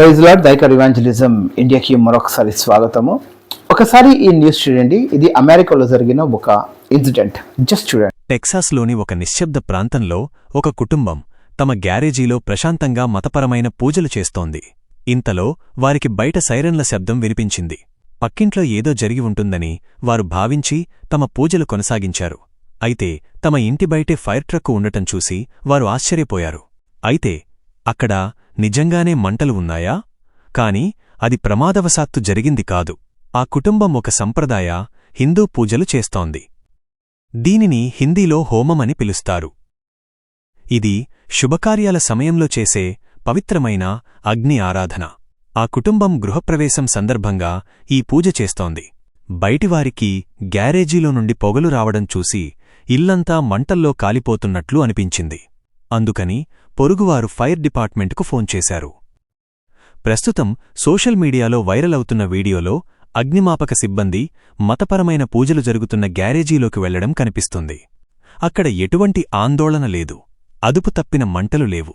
Praise lord దైకర్ evangelism ఇండియాకి మరొకసారి స్వాగతము. ఒకసారి ఈ న్యూస్ చూడండి. ఇది అమెరికాలో జరిగిన ఒక ఇన్సిడెంట్ జస్ట్ చూడండి. టెక్సాస్లోని ఒక నిశ్శబ్ద ప్రాంతంలో ఒక కుటుంబం తమ గ్యారేజీలో ప్రశాంతంగా మతపరమైన పూజలు చేస్తోంది. ఇంతలో వారికి బయట సైరన్ల శబ్దం వినిపించింది. పక్కింట్లో ఏదో జరిగి ఉంటుందని వారు భావించి తమ పూజలు కొనసాగించారు. అయితే తమ ఇంటి బయటే ఫైర్ ట్రక్కు ఉండటం చూసి వారు ఆశ్చర్యపోయారు. అయితే అక్కడ నిజంగానే మంటలు ఉన్నాయా? కాని అది ప్రమాదవశాత్తు జరిగింది కాదు. ఆ కుటుంబం ఒక సంప్రదాయ హిందూ పూజలు చేస్తోంది. దీనిని హిందీలో హోమమని పిలుస్తారు. ఇది శుభకార్యాల సమయంలో చేసే పవిత్రమైన అగ్ని ఆరాధన. ఆ కుటుంబం గృహప్రవేశం సందర్భంగా ఈ పూజ చేస్తోంది. బయటివారికి గ్యారేజీలో నుండి పొగలు రావడం చూసి ఇల్లంతా మంటల్లో కాలిపోతున్నట్లు అనిపించింది. అందుకని పొరుగువారు ఫైర్ డిపార్ట్మెంట్కు ఫోన్ చేశారు. ప్రస్తుతం సోషల్ మీడియాలో వైరల్ అవుతున్న వీడియోలో అగ్నిమాపక సిబ్బంది మతపరమైన పూజలు జరుగుతున్న గ్యారేజీలోకి వెళ్ళడం కనిపిస్తుంది. అక్కడ ఎటువంటి ఆందోళన లేదు. అదుపు తప్పిన మంటలు లేవు.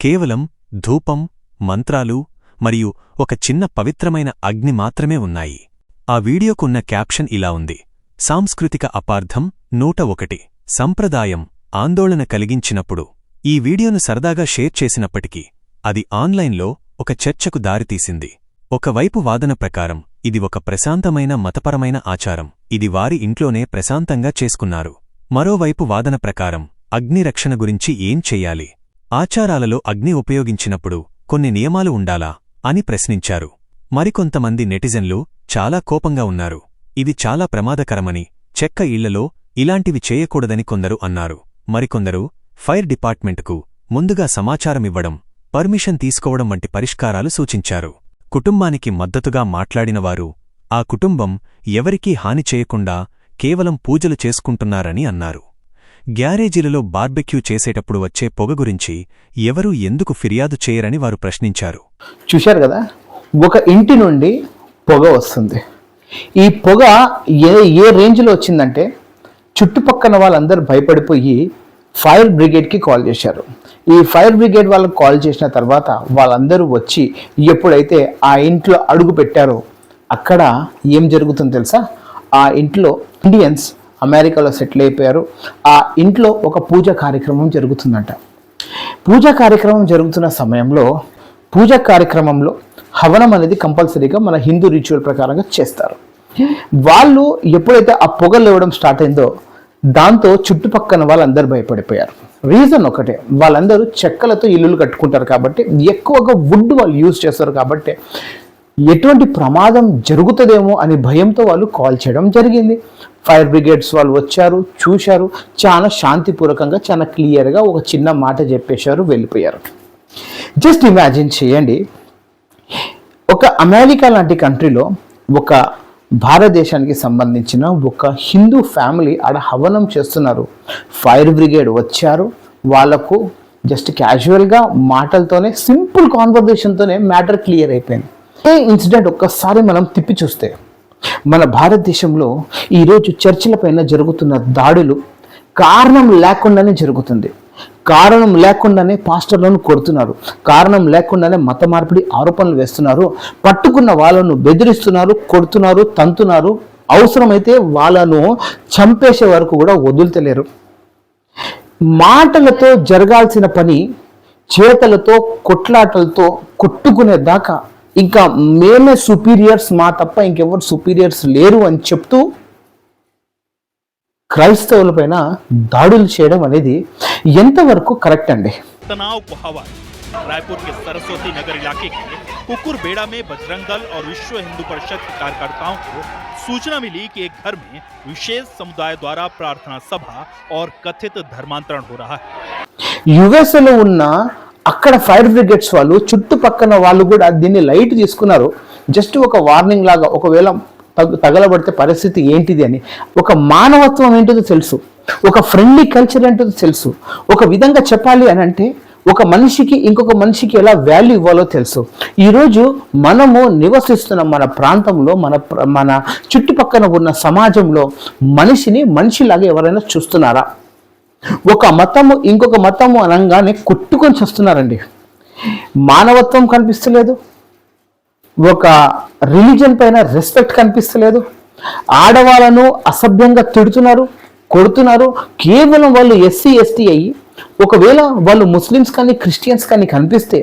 కేవలం ధూపం మంత్రాలు మరియు ఒక చిన్న పవిత్రమైన అగ్ని మాత్రమే ఉన్నాయి. ఆ వీడియోకున్న క్యాప్షన్ ఇలా ఉంది. సాంస్కృతిక అపార్థం నూట ఒకటి. సంప్రదాయం ఆందోళన కలిగించినప్పుడు ఈ వీడియోను సరదాగా షేర్ చేసినప్పటికీ అది ఆన్లైన్లో ఒక చర్చకు దారితీసింది. ఒకవైపు వాదన ప్రకారం ఇది ఒక ప్రశాంతమైన మతపరమైన ఆచారం ఇది వారి ఇంట్లోనే ప్రశాంతంగా చేసుకున్నారు. మరోవైపు వాదన ప్రకారం అగ్ని రక్షణ గురించి ఏం చెయ్యాలి ఆచారాలలో అగ్ని ఉపయోగించినప్పుడు కొన్ని నియమాలు ఉండాలా? అని ప్రశ్నించారు. మరికొంతమంది నెటిజన్లు చాలా కోపంగా ఉన్నారు. ఇది చాలా ప్రమాదకరమని చెక్క ఇళ్ళలో ఇలాంటివి చేయకూడదని కొందరు అన్నారు. మరికొందరు ఫైర్ డిపార్ట్మెంట్కు ముందుగా సమాచారమివ్వడం పర్మిషన్ తీసుకోవడం వంటి పరిష్కారాలు సూచించారు. కుటుంబానికి మద్దతుగా మాట్లాడినవారు ఆ కుటుంబం ఎవరికీ హాని చేయకుండా కేవలం పూజలు చేసుకుంటున్నారని అన్నారు. గ్యారేజీలలో బార్బెక్యూ చేసేటప్పుడు వచ్చే పొగ గురించి ఎవరూ ఎందుకు ఫిర్యాదు చేయరని వారు ప్రశ్నించారు. చూశారు కదా? ఒక ఇంటి నుండి పొగ వస్తుంది. ఈ పొగ ఏ ఏ రేంజ్లో వచ్చిందంటే చుట్టుపక్కన వాళ్ళందరూ భయపడిపోయి ఫైర్ బ్రిగేడ్కి కాల్ చేశారు. ఈ ఫైర్ బ్రిగేడ్ వాళ్ళకి కాల్ చేసిన తర్వాత వాళ్ళందరూ వచ్చి ఎప్పుడైతే ఆ ఇంట్లో అడుగు పెట్టారో అక్కడ ఏం జరుగుతుందో తెలుసా? ఆ ఇంట్లో ఇండియన్స్ అమెరికాలో సెటిల్ అయిపోయారు. ఆ ఇంట్లో ఒక పూజ కార్యక్రమం జరుగుతుందంట. పూజ కార్యక్రమం జరుగుతున్న సమయంలో పూజా కార్యక్రమంలో హవనం అనేది కంపల్సరీగా మన హిందూ రిచువల్ ప్రకారంగా చేస్తారు. వాళ్ళు ఎప్పుడైతే ఆ పొగ లేవడం స్టార్ట్ అయిందో దాంతో చుట్టుపక్కన వాళ్ళందరూ భయపడిపోయారు. రీజన్ ఒకటే వాళ్ళందరూ చెక్కలతో ఇల్లులు కట్టుకుంటారు కాబట్టి ఎక్కువగా వుడ్ వాళ్ళు యూజ్ చేస్తారు కాబట్టి ఎటువంటి ప్రమాదం జరుగుతుందేమో అని భయంతో వాళ్ళు కాల్ చేయడం జరిగింది. ఫైర్ బ్రిగేడ్స్ వాళ్ళు వచ్చారు చూశారు చాలా శాంతిపూర్వకంగా చాలా క్లియర్గా ఒక చిన్న మాట చెప్పేశారు వెళ్ళిపోయారు. జస్ట్ ఇమాజిన్ చేయండి. ఒక అమెరికా లాంటి కంట్రీలో ఒక భారతదేశానికి సంబంధించిన ఒక హిందూ ఫ్యామిలీ ఆడ హవనం చేస్తున్నారు. ఫైర్ బ్రిగేడ్ వచ్చారు. వాళ్ళకు జస్ట్ క్యాజువల్గా మాటలతోనే సింపుల్ కాన్వర్జేషన్తోనే మ్యాటర్ క్లియర్ అయిపోయింది. ఏ ఇన్సిడెంట్ ఒక్కసారి మనం తిప్పి చూస్తే మన భారతదేశంలో ఈరోజు చర్చిల పైన జరుగుతున్న దాడులు కారణం లేకుండానే జరుగుతుంది. కారణం లేకుండానే పాస్టర్లను కొడుతున్నారు. కారణం లేకుండానే మత మార్పిడి ఆరోపణలు వేస్తున్నారు. పట్టుకున్న వాళ్ళను బెదిరిస్తున్నారు కొడుతున్నారు తంతున్నారు. అవసరమైతే వాళ్ళను చంపేసే వరకు కూడా వదులుతలేరు. మాటలతో జరగాల్సిన పని చేతలతో కొట్లాటలతో కొట్టుకునే దాకా ఇంకా మేమే సుపీరియర్స్ మా తప్ప ఇంకెవరు సుపీరియర్స్ లేరు అని చెప్తూ క్రైస్తవులపైన దాడులు చేయడం అనేది ఎంతవరకు కరెక్ట్ అండి तनाव को हवा रायपुर के सरस्वती नगर इलाके के कुकुर बेड़ा में बजरंग दल और विश्व हिंदू परिषद के कार्यकर्ताओं को सूचना मिली कि एक घर में विशेष समुदाय द्वारा प्रार्थना सभा और कथित धर्मांतरण हो रहा है యుఎస్ఏలో ఉన్న అక్కడ ఫైర్ బ్రిగేడ్స్ వాళ్ళు చుట్టుపక్కన వాళ్ళు కూడా దీన్ని లైట్ తీసుకున్నారు జస్ట్ ఒక వార్నింగ్ లాగా ఒకవేళ తగ- తగలబడితే పరిస్థితి ఏంటిది అని. ఒక మానవత్వం ఏంటిదో తెలుసు. ఒక ఫ్రెండ్లీ కల్చర్ ఏంటిదో తెలుసు. ఒక విధంగా చెప్పాలి అని అంటే ఒక మనిషికి ఇంకొక మనిషికి ఎలా వాల్యూ ఇవ్వాలో తెలుసు. ఈరోజు మనము నివసిస్తున్న మన ప్రాంతంలో మన మన చుట్టుపక్కన ఉన్న సమాజంలో మనిషిని మనిషిలాగా ఎవరైనా చూస్తున్నారా? ఒక మతము ఇంకొక మతము అనగానే కొట్టుకొని చూస్తున్నారండి. మానవత్వం కనిపిస్తలేదు. ఒక రిలీజన్ పైన రెస్పెక్ట్ కనిపిస్తలేదు. ఆడవాళ్ళను అసభ్యంగా తిడుతున్నారు కొడుతున్నారు. కేవలం వాళ్ళు ఎస్సీ ఎస్టీ అయ్యి ఒకవేళ వాళ్ళు ముస్లిమ్స్ కానీ క్రిస్టియన్స్ కానీ కనిపిస్తే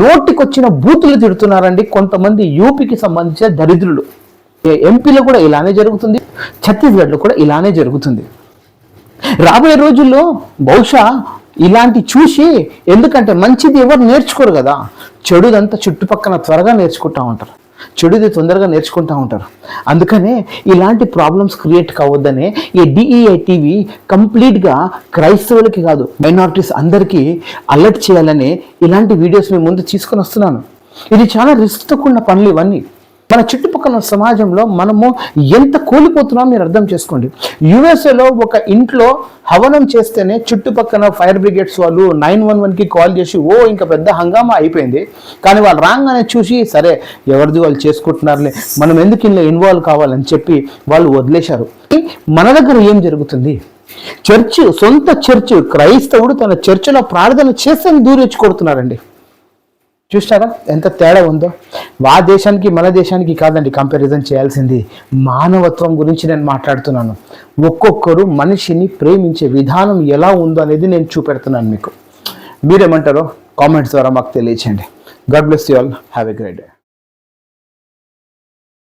నోటికొచ్చిన బూతులు తిడుతున్నారండి కొంతమంది యూపీకి సంబంధించిన దరిద్రులు. ఎంపీలో కూడా ఇలానే జరుగుతుంది ఛత్తీస్గఢ్లో కూడా ఇలానే జరుగుతుంది. రాబోయే రోజుల్లో బహుశా ఇలాంటి చూసి ఎందుకంటే మంచిది ఎవరు నేర్చుకోరు కదా. చెడుదంతా చుట్టుపక్కల త్వరగా నేర్చుకుంటా ఉంటారు. చెడుది తొందరగా నేర్చుకుంటా ఉంటారు. అందుకనే ఇలాంటి ప్రాబ్లమ్స్ క్రియేట్ కావద్దనే ఈ డిఈఐ టీవీ కంప్లీట్గా క్రైస్తవులకి కాదు మైనారిటీస్ అందరికీ అలర్ట్ చేయాలని ఇలాంటి వీడియోస్ మీ ముందు తీసుకొని వస్తున్నాను. ఇది చాలా రిస్క్తో కూడిన పనులు ఇవన్నీ. మన చుట్టుపక్కల సమాజంలో మనము ఎంత కూలిపోతున్నామో మీరు అర్థం చేసుకోండి. యుఎస్ఏలో ఒక ఇంట్లో హవనం చేస్తేనే చుట్టుపక్కల ఫైర్ బ్రిగేడ్స్ వాళ్ళు నైన్ వన్ వన్కి కాల్ చేసి ఓ ఇంకా పెద్ద హంగామా అయిపోయింది. కానీ వాళ్ళు రాగానే చూసి సరే ఎవరిది వాళ్ళు చేసుకుంటున్నారులే మనం ఎందుకు ఇందులో ఇన్వాల్వ్ కావాలని చెప్పి వాళ్ళు వదిలేశారు. మన దగ్గర ఏం జరుగుతుంది? చర్చ్ సొంత చర్చ్ క్రైస్తవుడు తన చర్చిలో ప్రార్థన చేస్తే దూరెచ్చి కొడుతున్నారండి చూస్తారా ఎంత తేడా ఉందో? వా దేశానికి మన దేశానికి కాదండి కంపారిజన్ చేయాల్సింది. మానవత్వం గురించి నేను మాట్లాడుతున్నాను. ఒక్కొక్కరు మనిషిని ప్రేమించే విధానం ఎలా ఉందో అనేది నేను చూపెడుతున్నాను మీకు. మీరేమంటారో కామెంట్స్ ద్వారా మాకు తెలియచేయండి. God bless you all have a great day